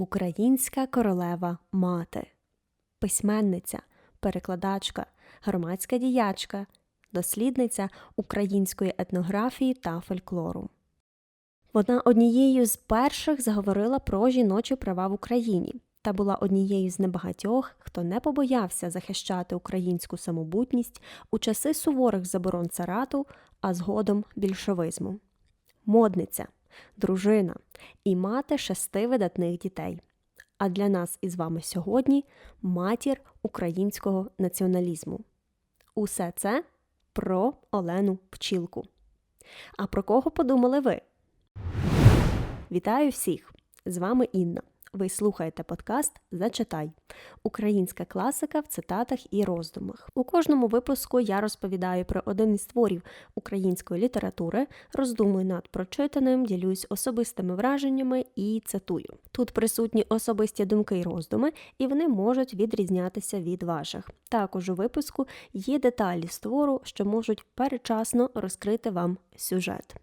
Українська королева мати, письменниця, перекладачка, громадська діячка, дослідниця української етнографії та фольклору. Вона однією з перших заговорила про жіночі права в Україні та була однією з небагатьох, хто не побоявся захищати українську самобутність у часи суворих заборон царату, а згодом більшовизму. Модниця, дружина і мати шести видатних дітей. А для нас із вами сьогодні матір українського націоналізму. Усе це про Олену Пчілку. А про кого подумали ви? Вітаю всіх! З вами Інна. Ви слухаєте подкаст Зачитай українська класика в цитатах і роздумах. У кожному випуску я розповідаю про один із творів української літератури, роздумую над прочитаним, ділюсь особистими враженнями і цитую. Тут присутні особисті думки і роздуми, і вони можуть відрізнятися від ваших. Також у випуску є деталі з твору, що можуть передчасно розкрити вам сюжет.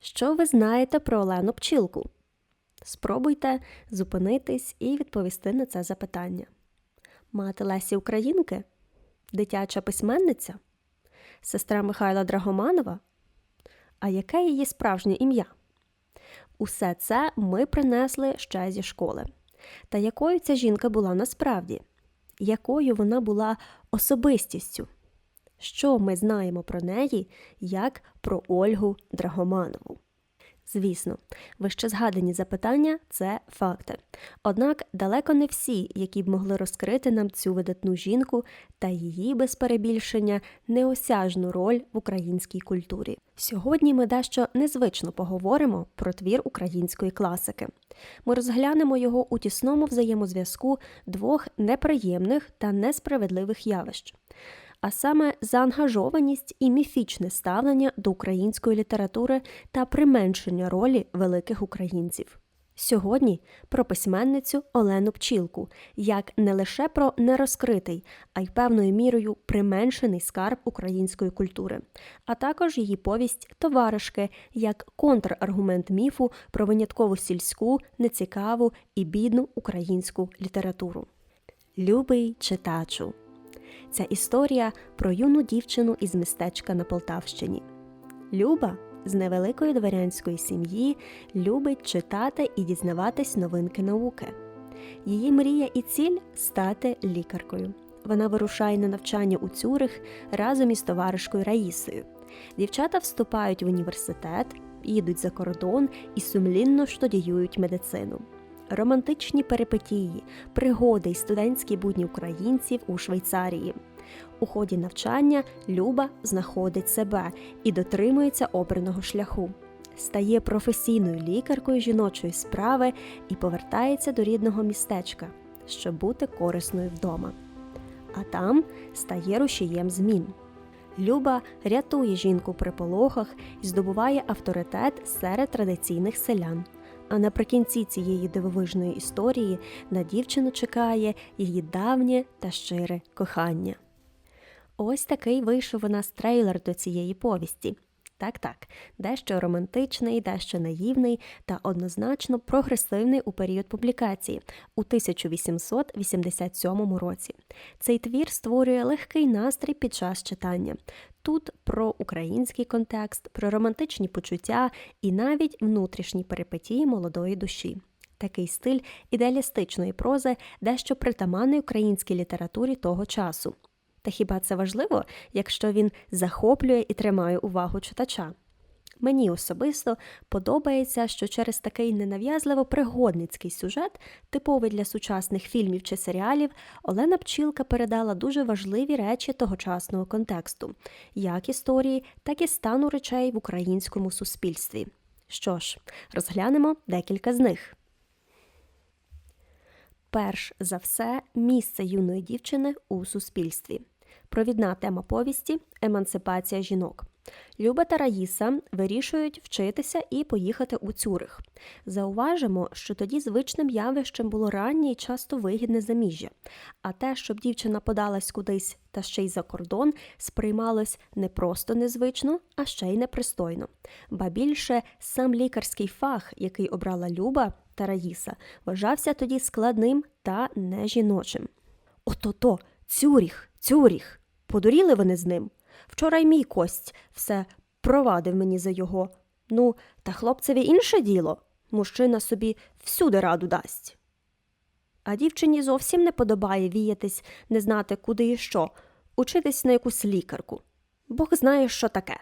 Що ви знаєте про Олену Пчілку? Спробуйте зупинитись і відповісти на це запитання. Мати Лесі Українки? Дитяча письменниця? Сестра Михайла Драгоманова? А яке її справжнє ім'я? Усе це ми принесли ще зі школи. Та якою ця жінка була насправді? Якою вона була особистістю? Що ми знаємо про неї, як про Ольгу Драгоманову? Звісно, вище згадані запитання це факти. Однак далеко не всі, які б могли розкрити нам цю видатну жінку та її без перебільшення неосяжну роль в українській культурі. Сьогодні ми дещо незвично поговоримо про твір української класики. Ми розглянемо його у тісному взаємозв'язку двох неприємних та несправедливих явищ а саме заангажованість і міфічне ставлення до української літератури та применшення ролі великих українців. Сьогодні про письменницю Олену Пчілку, як не лише про нерозкритий, а й певною мірою применшений скарб української культури, а також її повість Товаришки як контраргумент міфу про виняткову сільську, нецікаву і бідну українську літературу. Любий читачу. Ця історія про юну дівчину із містечка на Полтавщині. Люба з невеликої дворянської сім'ї любить читати і дізнаватись новинки науки. Її мрія і ціль стати лікаркою. Вона вирушає на навчання у Цюрих разом із товаришкою Раїсою. Дівчата вступають в університет, їдуть за кордон і сумлінно штудіюють медицину романтичні перипетії, пригоди й студентські будні українців у Швейцарії. У ході навчання Люба знаходить себе і дотримується обраного шляху, стає професійною лікаркою жіночої справи і повертається до рідного містечка, щоб бути корисною вдома. А там стає рушієм змін. Люба рятує жінку при пологах і здобуває авторитет серед традиційних селян. А наприкінці цієї дивовижної історії на дівчину чекає її давнє та щире кохання. Ось такий вийшов у нас трейлер до цієї повісті. Так, так, дещо романтичний, дещо наївний та однозначно прогресивний у період публікації у 1887 році. Цей твір створює легкий настрій під час читання. Тут про український контекст, про романтичні почуття і навіть внутрішні перипетії молодої душі. Такий стиль ідеалістичної прози дещо притаманний українській літературі того часу. Та хіба це важливо, якщо він захоплює і тримає увагу читача? Мені особисто подобається, що через такий ненав'язливо пригодницький сюжет, типовий для сучасних фільмів чи серіалів, Олена Пчілка передала дуже важливі речі тогочасного контексту, як історії, так і стану речей в українському суспільстві. Що ж, розглянемо декілька з них. Перш за все, місце юної дівчини у суспільстві. Провідна тема повісті емансипація жінок. Люба та Раїса вирішують вчитися і поїхати у Цюрих. Зауважимо, що тоді звичним явищем було раннє і часто вигідне заміжжя, а те, щоб дівчина подалась кудись та ще й за кордон, сприймалось не просто незвично, а ще й непристойно. Ба більше сам лікарський фах, який обрала Люба та Раїса, вважався тоді складним та нежіночим. Ото-то, Цюріх, Цюріх. Подуріли вони з ним. Вчора й мій кость все провадив мені за його. Ну, та хлопцеві інше діло. Мужчина собі всюди раду дасть. А дівчині зовсім не подобає віятись, не знати, куди і що, учитись на якусь лікарку. Бог знає, що таке.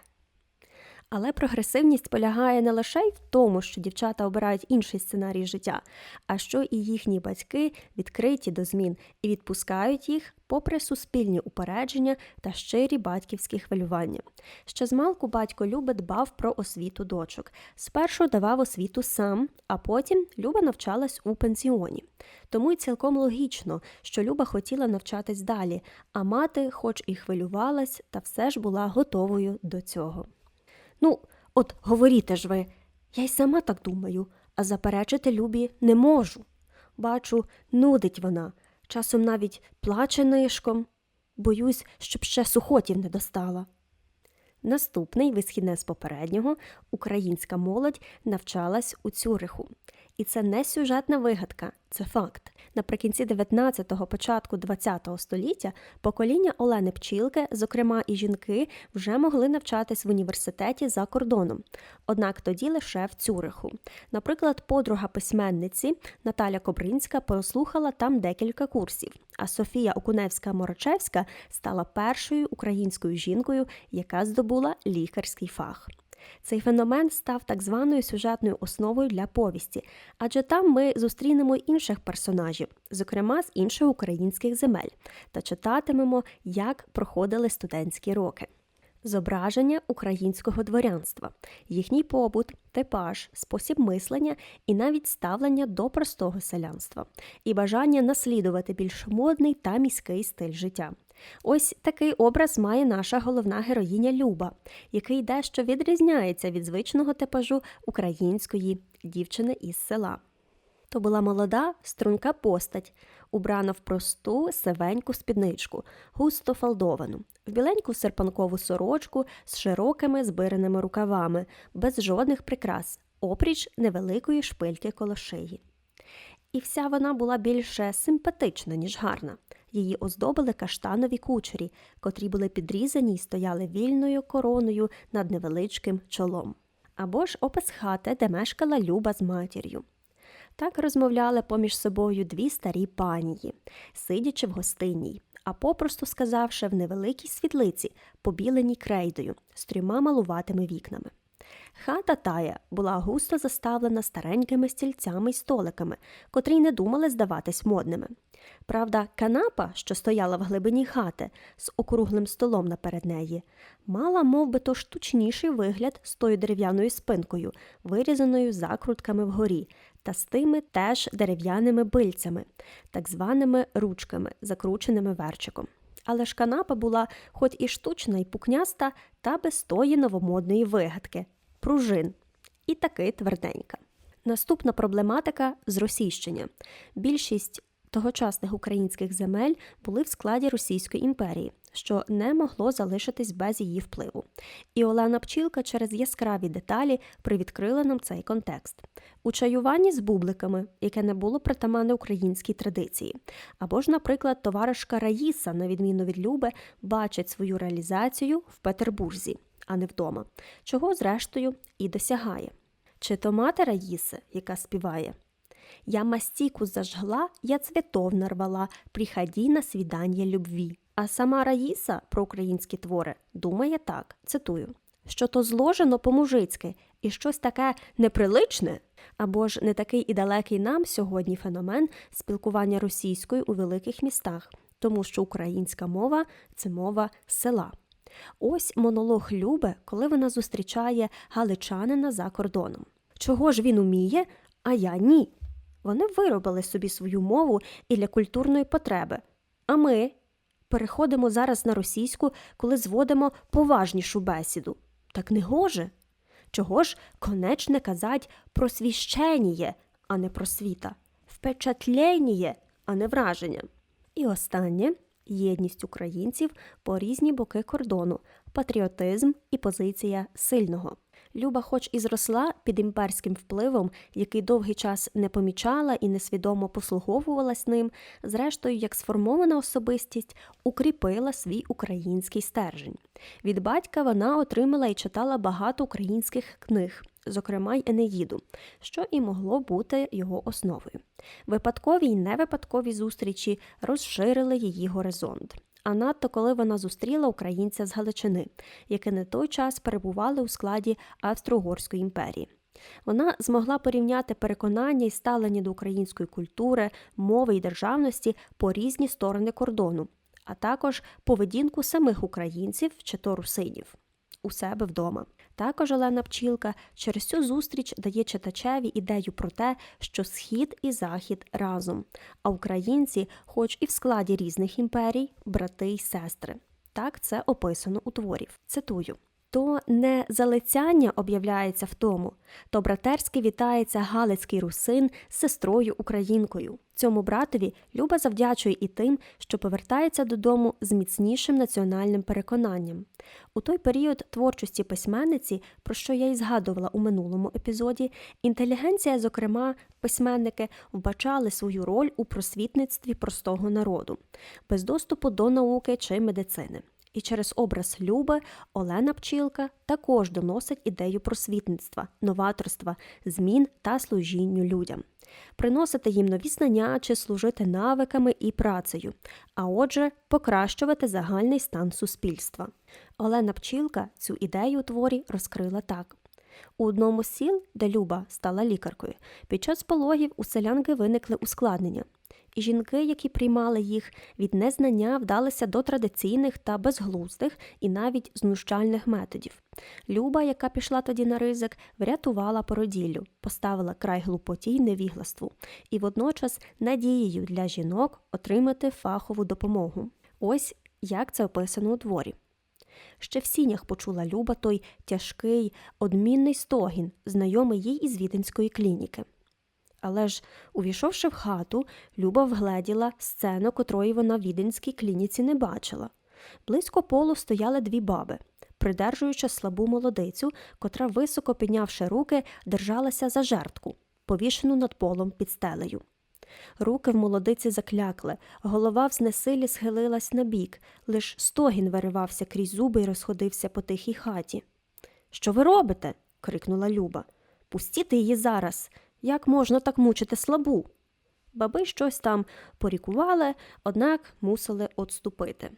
Але прогресивність полягає не лише в тому, що дівчата обирають інший сценарій життя, а що і їхні батьки відкриті до змін і відпускають їх попри суспільні упередження та щирі батьківські хвилювання. Ще змалку батько Люби дбав про освіту дочок. Спершу давав освіту сам, а потім Люба навчалась у пенсіоні. Тому й цілком логічно, що Люба хотіла навчатись далі, а мати, хоч і хвилювалась, та все ж була готовою до цього. Ну, от говоріте ж ви, я й сама так думаю, а заперечити Любі не можу. Бачу, нудить вона, часом навіть плаче нишком. Боюсь, щоб ще сухотів не достала. Наступний висхідне з попереднього українська молодь навчалась у Цюриху. І це не сюжетна вигадка, це факт. Наприкінці 19-го, початку 20-го століття покоління Олени Пчілки, зокрема і жінки, вже могли навчатись в університеті за кордоном. Однак тоді лише в Цюриху. Наприклад, подруга письменниці Наталя Кобринська прослухала там декілька курсів, а Софія Окуневська-Морочевська стала першою українською жінкою, яка здобула лікарський фах. Цей феномен став так званою сюжетною основою для повісті, адже там ми зустрінемо інших персонажів, зокрема з інших українських земель, та читатимемо, як проходили студентські роки. Зображення українського дворянства, їхній побут, типаж, спосіб мислення і навіть ставлення до простого селянства, і бажання наслідувати більш модний та міський стиль життя. Ось такий образ має наша головна героїня Люба, який дещо відрізняється від звичного типажу української дівчини із села. То була молода, струнка постать, убрана в просту сивеньку спідничку, густо фалдовану, в біленьку серпанкову сорочку з широкими збираними рукавами, без жодних прикрас, опріч невеликої шпильки коло шиї. І вся вона була більше симпатична, ніж гарна. Її оздобили каштанові кучері, котрі були підрізані й стояли вільною короною над невеличким чолом. Або ж опис хати, де мешкала Люба з матір'ю. Так розмовляли поміж собою дві старі панії, сидячи в гостинній, а попросту сказавши в невеликій світлиці, побіленій крейдою, з трьома малуватими вікнами. Хата тая була густо заставлена старенькими стільцями й столиками, котрі не думали здаватись модними. Правда, канапа, що стояла в глибині хати з округлим столом наперед неї, мала мов би, то штучніший вигляд з тою дерев'яною спинкою, вирізаною закрутками вгорі, та з тими теж дерев'яними бильцями, так званими ручками, закрученими верчиком. Але ж канапа була хоч і штучна, і пукняста, та без тої новомодної вигадки пружин, і таки тверденька. Наступна проблематика зросійщення. Більшість тогочасних українських земель були в складі Російської імперії, що не могло залишитись без її впливу. І Олена Пчілка через яскраві деталі привідкрила нам цей контекст. У чаюванні з бубликами, яке не було притаманне українській традиції, або ж, наприклад, товаришка Раїса, на відміну від Люби, бачить свою реалізацію в Петербурзі, а не вдома, чого, зрештою, і досягає. Чи то мати Раїси, яка співає я мастику зажгла, я цвітов нарвала, приходи на свідання любві. А сама Раїса про українські твори думає так, цитую, що то зложено по-мужицьки і щось таке неприличне, або ж не такий і далекий нам сьогодні феномен спілкування російською у великих містах, тому що українська мова це мова села. Ось монолог Любе, коли вона зустрічає галичанина за кордоном. Чого ж він уміє, а я ні. Вони виробили собі свою мову і для культурної потреби. А ми переходимо зараз на російську, коли зводимо поважнішу бесіду. Так не гоже. Чого ж конечне казать просвіщеніє, а не просвіта, впечатлєніє, а не враження. І останнє єдність українців по різні боки кордону, патріотизм і позиція сильного. Люба, хоч і зросла під імперським впливом, який довгий час не помічала і несвідомо послуговувалась ним, зрештою, як сформована особистість, укріпила свій український стержень. Від батька вона отримала і читала багато українських книг, зокрема й Енеїду, що і могло бути його основою. Випадкові й невипадкові зустрічі розширили її горизонт. А надто коли вона зустріла українця з Галичини, які на той час перебували у складі Австро-Угорської імперії. Вона змогла порівняти переконання і ставлення до української культури, мови і державності по різні сторони кордону, а також поведінку самих українців чи то русинів у себе вдома. Також Олена Пчілка через цю зустріч дає читачеві ідею про те, що схід і захід разом, а українці, хоч і в складі різних імперій, брати й сестри. Так це описано у творів. Цитую. То не залицяння об'являється в тому, то братерськи вітається Галицький русин з сестрою українкою. Цьому братові Люба завдячує і тим, що повертається додому з міцнішим національним переконанням. У той період творчості письменниці, про що я й згадувала у минулому епізоді, інтелігенція, зокрема, письменники, вбачали свою роль у просвітництві простого народу, без доступу до науки чи медицини. І через образ Люби Олена Пчілка також доносить ідею просвітництва, новаторства, змін та служінню людям, приносити їм нові знання чи служити навиками і працею, а отже, покращувати загальний стан суспільства. Олена Пчілка цю ідею у творі розкрила так. У одному з сіл, де Люба стала лікаркою, під час пологів у селянки виникли ускладнення жінки, які приймали їх від незнання, вдалися до традиційних та безглуздих і навіть знущальних методів. Люба, яка пішла тоді на ризик, врятувала породіллю, поставила край глупоті й невігластву і водночас надією для жінок отримати фахову допомогу. Ось як це описано у творі. Ще в сінях почула Люба той тяжкий, одмінний стогін, знайомий їй із віденської клініки. Але ж, увійшовши в хату, Люба вгледіла сцену, котрої вона в віденській клініці не бачила. Близько полу стояли дві баби, придержуючи слабу молодицю, котра, високо піднявши руки, держалася за жертку, повішену над полом під стелею. Руки в молодиці заклякли, голова в знесилі схилилась на бік, лиш стогін виривався крізь зуби і розходився по тихій хаті. Що ви робите? крикнула Люба. Пустіть її зараз. Як можна так мучити слабу? Баби щось там порікували, однак мусили отступити.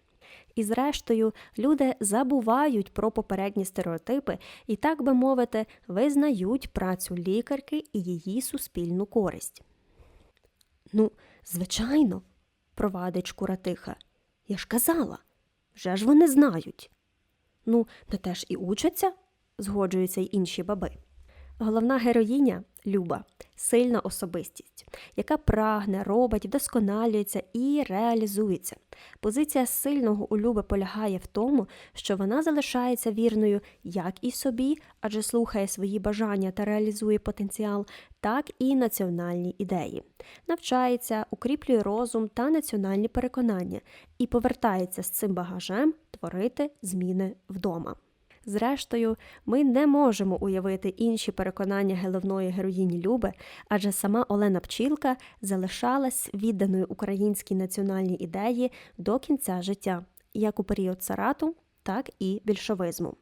І, зрештою, люди забувають про попередні стереотипи і, так би мовити, визнають працю лікарки і її суспільну користь. Ну, звичайно, провадить Шкуратиха. Я ж казала, вже ж вони знають. Ну, не теж і учаться, згоджуються й інші баби. Головна героїня Люба, сильна особистість, яка прагне, робить, вдосконалюється і реалізується. Позиція сильного у Люби полягає в тому, що вона залишається вірною як і собі, адже слухає свої бажання та реалізує потенціал, так і національні ідеї, навчається, укріплює розум та національні переконання і повертається з цим багажем творити зміни вдома. Зрештою, ми не можемо уявити інші переконання головної героїні Люби, адже сама Олена Пчілка залишалась відданою українській національній ідеї до кінця життя, як у період царату, так і більшовизму.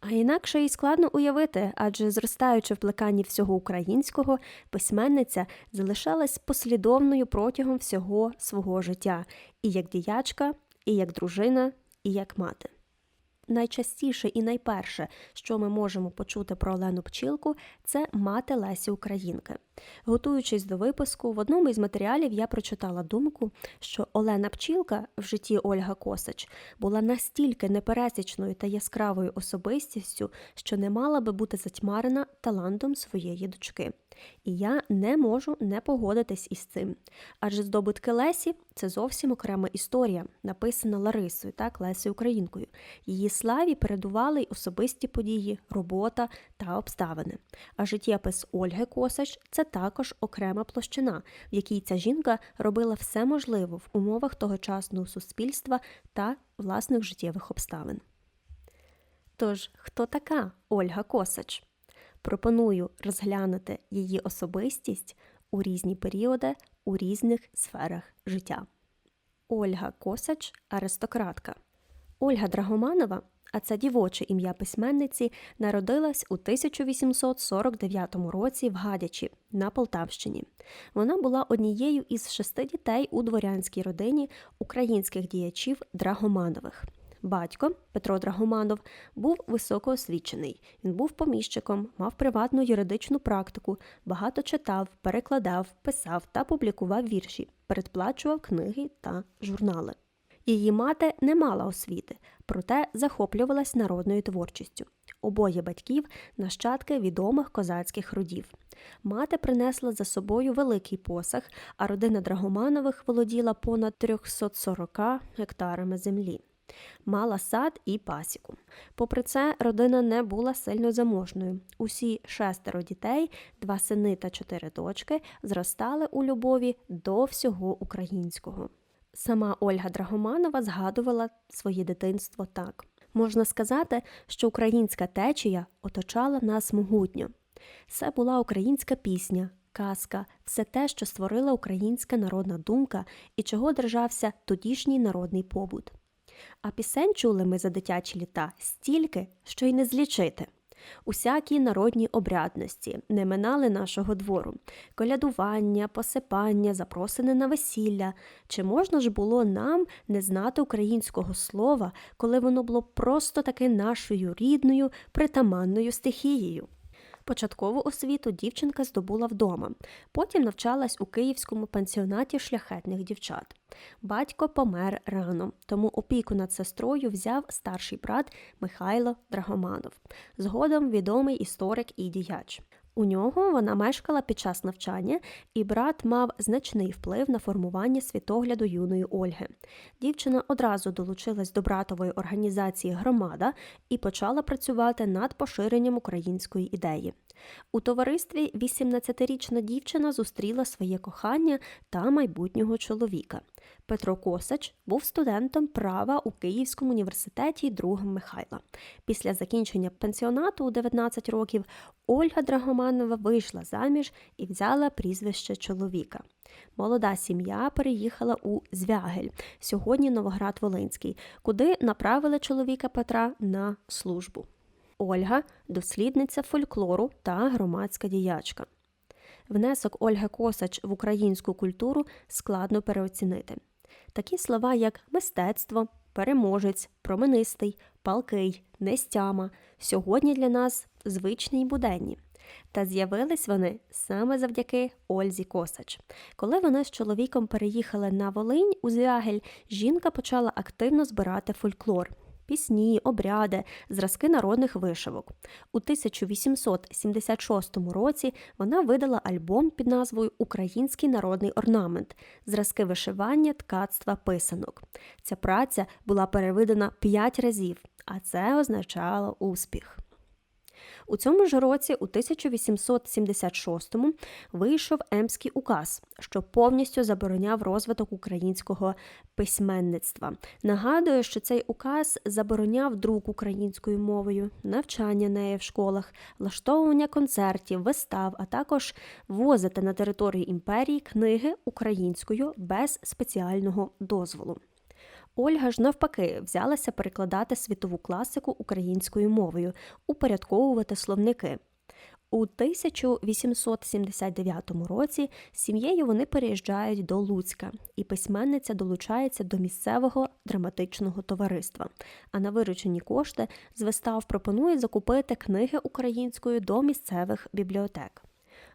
А інакше і складно уявити, адже зростаючи в плеканні всього українського, письменниця залишалась послідовною протягом всього свого життя, і як діячка, і як дружина, і як мати. Найчастіше і найперше, що ми можемо почути про Олену Пчілку, це мати Лесі Українки. Готуючись до випуску, в одному із матеріалів я прочитала думку, що Олена Пчілка в житті Ольга Косач була настільки непересічною та яскравою особистістю, що не мала би бути затьмарена талантом своєї дочки. І я не можу не погодитись із цим. Адже здобутки Лесі це зовсім окрема історія, написана Ларисою, так, Лесою Українкою. Її славі передували й особисті події, робота та обставини. А життєпис Ольги Косач це також окрема площина, в якій ця жінка робила все можливе в умовах тогочасного суспільства та власних життєвих обставин. Тож, хто така Ольга Косач? Пропоную розглянути її особистість у різні періоди у різних сферах життя. Ольга Косач аристократка. Ольга Драгоманова, а це дівоче ім'я письменниці, народилась у 1849 році в Гадячі на Полтавщині. Вона була однією із шести дітей у дворянській родині українських діячів Драгоманових. Батько Петро Драгоманов був високоосвічений. Він був поміщиком, мав приватну юридичну практику, багато читав, перекладав, писав та публікував вірші, передплачував книги та журнали. Її мати не мала освіти, проте захоплювалась народною творчістю. Обоє батьків нащадки відомих козацьких родів. Мати принесла за собою великий посаг, а родина Драгоманових володіла понад 340 гектарами землі. Мала сад і пасіку. Попри це, родина не була сильно заможною. Усі шестеро дітей, два сини та чотири дочки, зростали у любові до всього українського. Сама Ольга Драгоманова згадувала своє дитинство так: можна сказати, що українська течія оточала нас могутньо. Це була українська пісня, казка, все те, що створила українська народна думка і чого держався тодішній народний побут. А пісень чули ми за дитячі літа стільки, що й не злічити. Усякі народні обрядності не минали нашого двору колядування, посипання, запросини на весілля. Чи можна ж було нам не знати українського слова, коли воно було просто таки нашою рідною, притаманною стихією? Початкову освіту дівчинка здобула вдома, потім навчалась у київському пансіонаті шляхетних дівчат. Батько помер рано, тому опіку над сестрою взяв старший брат Михайло Драгоманов, згодом відомий історик і діяч. У нього вона мешкала під час навчання, і брат мав значний вплив на формування світогляду юної Ольги. Дівчина одразу долучилась до братової організації Громада і почала працювати над поширенням української ідеї. У товаристві 18-річна дівчина зустріла своє кохання та майбутнього чоловіка. Петро Косач був студентом права у Київському університеті другом Михайла. Після закінчення пенсіонату у 19 років Ольга Драгоманова вийшла заміж і взяла прізвище чоловіка. Молода сім'я переїхала у Звягель, сьогодні Новоград Волинський, куди направили чоловіка Петра на службу. Ольга дослідниця фольклору та громадська діячка. Внесок Ольги Косач в українську культуру складно переоцінити. Такі слова, як мистецтво, переможець, променистий, палкий, нестяма, сьогодні для нас звичні й буденні. Та з'явились вони саме завдяки Ользі Косач. Коли вони з чоловіком переїхали на Волинь у Звягель, жінка почала активно збирати фольклор. Пісні, обряди, зразки народних вишивок. У 1876 році вона видала альбом під назвою Український народний орнамент, зразки вишивання, ткацтва, писанок. Ця праця була перевидана п'ять разів, а це означало успіх. У цьому ж році, у 1876-му, вийшов Емський указ, що повністю забороняв розвиток українського письменництва. Нагадую, що цей указ забороняв друк українською мовою, навчання неї в школах, влаштовування концертів, вистав, а також ввозити на територію імперії книги українською без спеціального дозволу. Ольга ж навпаки взялася перекладати світову класику українською мовою, упорядковувати словники. У 1879 році сім'єю вони переїжджають до Луцька, і письменниця долучається до місцевого драматичного товариства. А на виручені кошти з вистав пропонує закупити книги українською до місцевих бібліотек.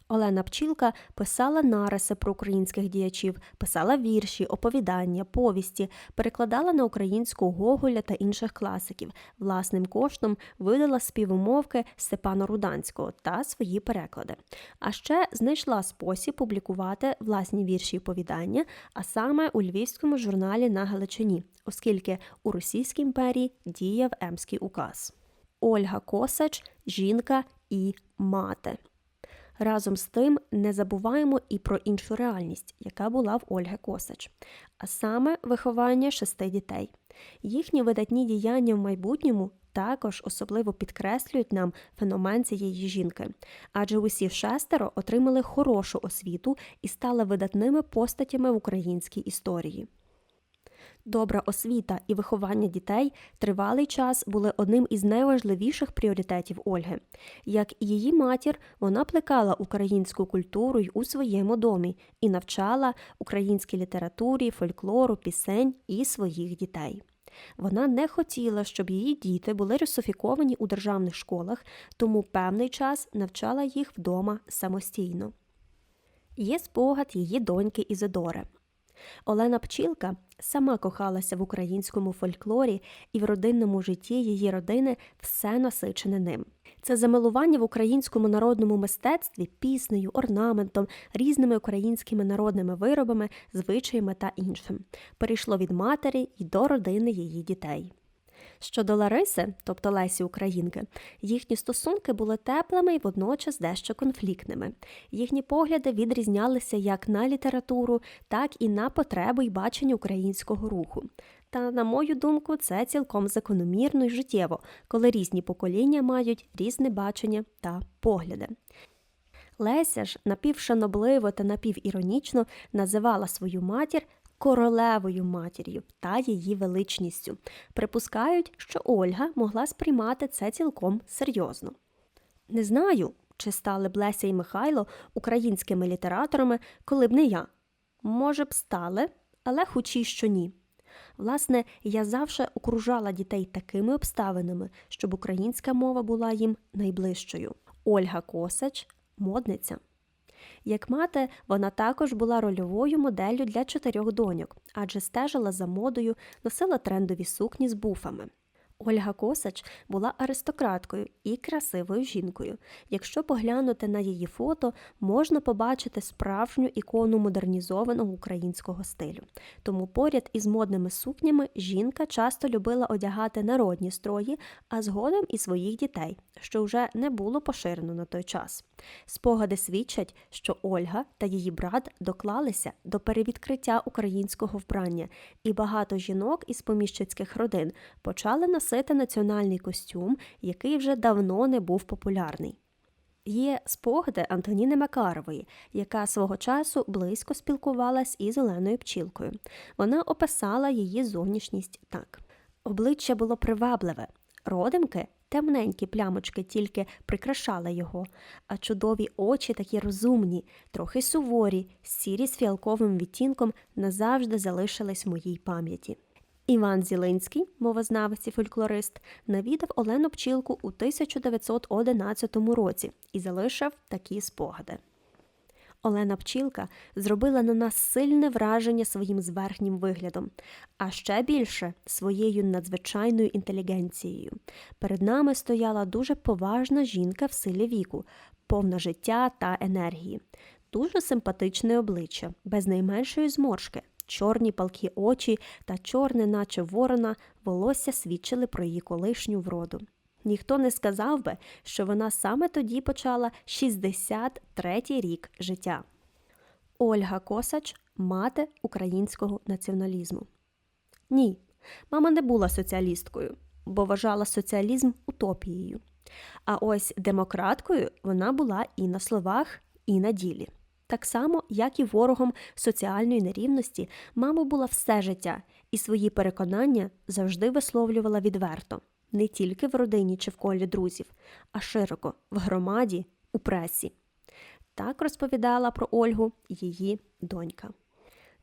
Олена Пчілка писала нариси про українських діячів, писала вірші, оповідання, повісті, перекладала на українську Гоголя та інших класиків. Власним коштом видала співумовки Степана Руданського та свої переклади. А ще знайшла спосіб публікувати власні вірші і оповідання, а саме у львівському журналі на Галичині, оскільки у Російській імперії діяв Емський указ. Ольга Косач жінка і мати. Разом з тим не забуваємо і про іншу реальність, яка була в Ольги Косач, а саме виховання шести дітей. Їхні видатні діяння в майбутньому також особливо підкреслюють нам феномен цієї жінки, адже усі шестеро отримали хорошу освіту і стали видатними постатями в українській історії. Добра освіта і виховання дітей тривалий час були одним із найважливіших пріоритетів Ольги. Як і її матір, вона плекала українську культуру й у своєму домі і навчала українській літературі, фольклору, пісень і своїх дітей. Вона не хотіла, щоб її діти були русифіковані у державних школах, тому певний час навчала їх вдома самостійно. Є спогад її доньки Ізодори. Олена Пчілка сама кохалася в українському фольклорі і в родинному житті її родини все насичене ним. Це замилування в українському народному мистецтві піснею, орнаментом, різними українськими народними виробами, звичаями та іншим. Перейшло від матері й до родини її дітей. Щодо Лариси, тобто Лесі Українки, їхні стосунки були теплими і водночас дещо конфліктними. Їхні погляди відрізнялися як на літературу, так і на потреби й бачення українського руху. Та, на мою думку, це цілком закономірно і життєво, коли різні покоління мають різне бачення та погляди. Леся ж напівшанобливо та напівіронічно називала свою матір королевою матір'ю та її величністю. Припускають, що Ольга могла сприймати це цілком серйозно. Не знаю, чи стали б Леся і Михайло українськими літераторами, коли б не я. Може б, стали, але хоч і що ні. Власне, я завжди окружала дітей такими обставинами, щоб українська мова була їм найближчою. Ольга Косач модниця. Як мати, вона також була рольовою моделлю для чотирьох доньок, адже стежила за модою, носила трендові сукні з буфами. Ольга Косач була аристократкою і красивою жінкою. Якщо поглянути на її фото, можна побачити справжню ікону модернізованого українського стилю. Тому поряд із модними сукнями жінка часто любила одягати народні строї, а згодом і своїх дітей, що вже не було поширено на той час. Спогади свідчать, що Ольга та її брат доклалися до перевідкриття українського вбрання, і багато жінок із поміщицьких родин почали носити національний костюм, який вже давно не був популярний. Є спогади Антоніни Макарової, яка свого часу близько спілкувалась із Оленою Пчілкою. Вона описала її зовнішність так: обличчя було привабливе, родимки темненькі плямочки тільки прикрашали його, а чудові очі такі розумні, трохи суворі, сірі з фіалковим відтінком назавжди залишились в моїй пам'яті. Іван Зілинський, мовознавець і фольклорист, навідав Олену Пчілку у 1911 році і залишив такі спогади. Олена Пчілка зробила на нас сильне враження своїм зверхнім виглядом, а ще більше своєю надзвичайною інтелігенцією. Перед нами стояла дуже поважна жінка в силі віку, повна життя та енергії, дуже симпатичне обличчя, без найменшої зморшки. Чорні палкі очі та чорне, наче ворона, волосся свідчили про її колишню вроду. Ніхто не сказав би, що вона саме тоді почала 63-й рік життя. Ольга Косач мати українського націоналізму. Ні, мама не була соціалісткою, бо вважала соціалізм утопією. А ось демократкою вона була і на словах, і на ділі. Так само, як і ворогом соціальної нерівності, мама була все життя і свої переконання завжди висловлювала відверто не тільки в родині чи в колі друзів, а широко в громаді, у пресі. Так розповідала про Ольгу її донька.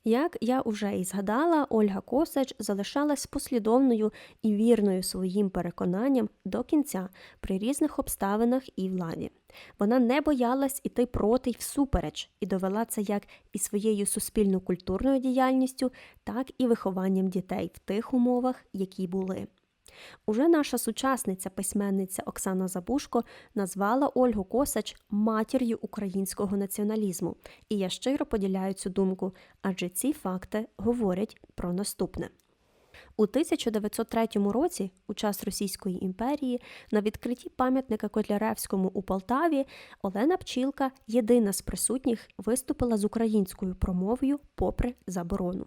Як я уже і згадала, Ольга Косач залишалась послідовною і вірною своїм переконанням до кінця при різних обставинах і владі. Вона не боялась іти проти й всупереч і довела це як і своєю суспільно-культурною діяльністю, так і вихованням дітей в тих умовах, які були. Уже наша сучасниця письменниця Оксана Забушко назвала Ольгу Косач матір'ю українського націоналізму, і я щиро поділяю цю думку, адже ці факти говорять про наступне. У 1903 році, у час Російської імперії, на відкритті пам'ятника Котляревському у Полтаві Олена Пчілка, єдина з присутніх, виступила з українською промовою попри заборону.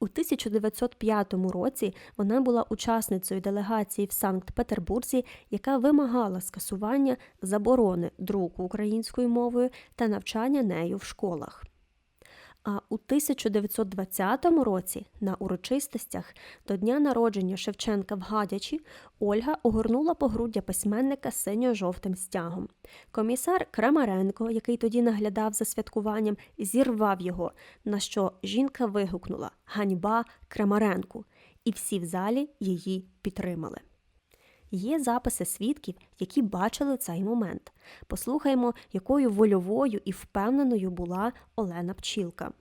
У 1905 році вона була учасницею делегації в Санкт-Петербурзі, яка вимагала скасування заборони друку українською мовою та навчання нею в школах. А у 1920 році на урочистостях до дня народження Шевченка в Гадячі Ольга огорнула погруддя письменника синьо-жовтим стягом. Комісар Крамаренко, який тоді наглядав за святкуванням, зірвав його, на що жінка вигукнула Ганьба Крамаренку, і всі в залі її підтримали. Є записи свідків, які бачили цей момент. Послухаймо, якою вольовою і впевненою була Олена Пчілка.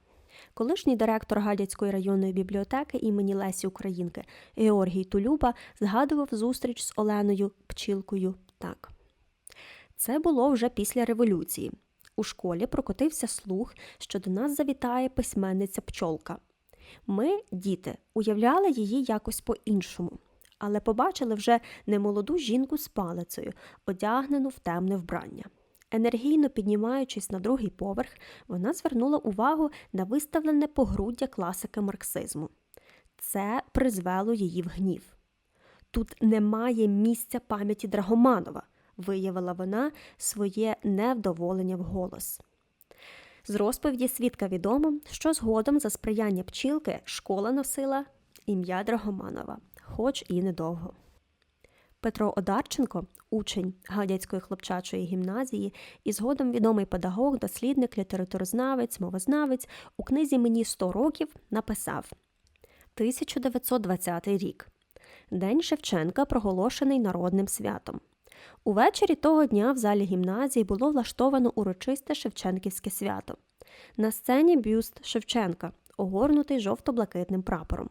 Колишній директор Гадяцької районної бібліотеки імені Лесі Українки Георгій Тулюба згадував зустріч з Оленою Пчілкою так. Це було вже після революції. У школі прокотився слух, що до нас завітає письменниця пчолка. Ми, діти, уявляли її якось по-іншому але побачили вже немолоду жінку з палицею, одягнену в темне вбрання. Енергійно піднімаючись на другий поверх, вона звернула увагу на виставлене погруддя класика марксизму. Це призвело її в гнів. Тут немає місця пам'яті Драгоманова, виявила вона своє невдоволення вголос. З розповіді свідка відомо, що згодом за сприяння пчілки школа носила ім'я Драгоманова хоч і недовго. Петро Одарченко, учень Гадяцької хлопчачої гімназії і згодом відомий педагог, дослідник, літературознавець, мовознавець у книзі Мені 100 років написав 1920 рік. День Шевченка проголошений народним святом. Увечері того дня в залі гімназії було влаштовано урочисте Шевченківське свято. На сцені бюст Шевченка, огорнутий жовто-блакитним прапором.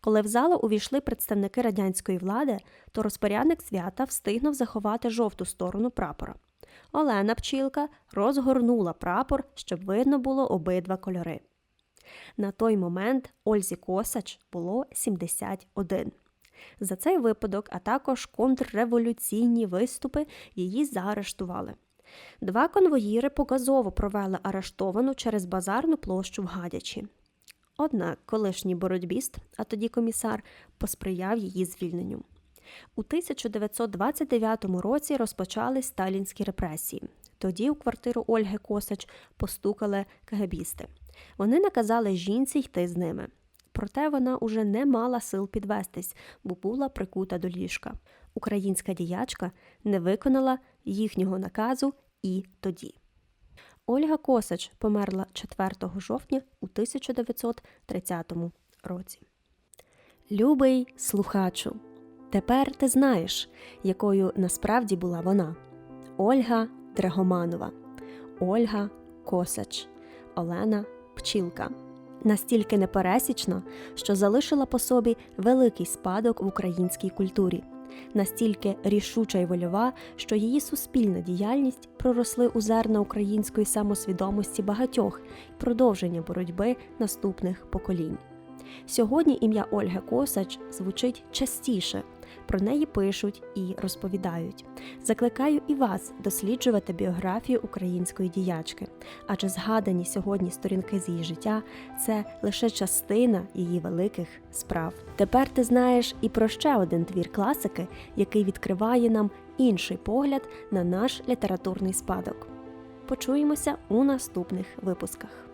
Коли в залу увійшли представники радянської влади, то розпорядник свята встигнув заховати жовту сторону прапора. Олена Пчілка розгорнула прапор, щоб видно було обидва кольори. На той момент Ользі Косач було 71. За цей випадок, а також контрреволюційні виступи її заарештували. Два конвоїри показово провели арештовану через базарну площу в Гадячі. Однак колишній боротьбіст, а тоді комісар, посприяв її звільненню. У 1929 році розпочались сталінські репресії. Тоді у квартиру Ольги Косач постукали кагебісти. Вони наказали жінці йти з ними. Проте вона уже не мала сил підвестись, бо була прикута до ліжка. Українська діячка не виконала їхнього наказу і тоді. Ольга Косач померла 4 жовтня у 1930 році. Любий слухачу, тепер ти знаєш, якою насправді була вона. Ольга Драгоманова, Ольга Косач, Олена Пчілка. Настільки непересічна, що залишила по собі великий спадок в українській культурі настільки рішуча й вольова, що її суспільна діяльність проросли у зерна української самосвідомості багатьох і продовження боротьби наступних поколінь. Сьогодні ім'я Ольги Косач звучить частіше, про неї пишуть і розповідають. Закликаю і вас досліджувати біографію української діячки, адже згадані сьогодні сторінки з її життя це лише частина її великих справ. Тепер ти знаєш і про ще один твір класики, який відкриває нам інший погляд на наш літературний спадок. Почуємося у наступних випусках.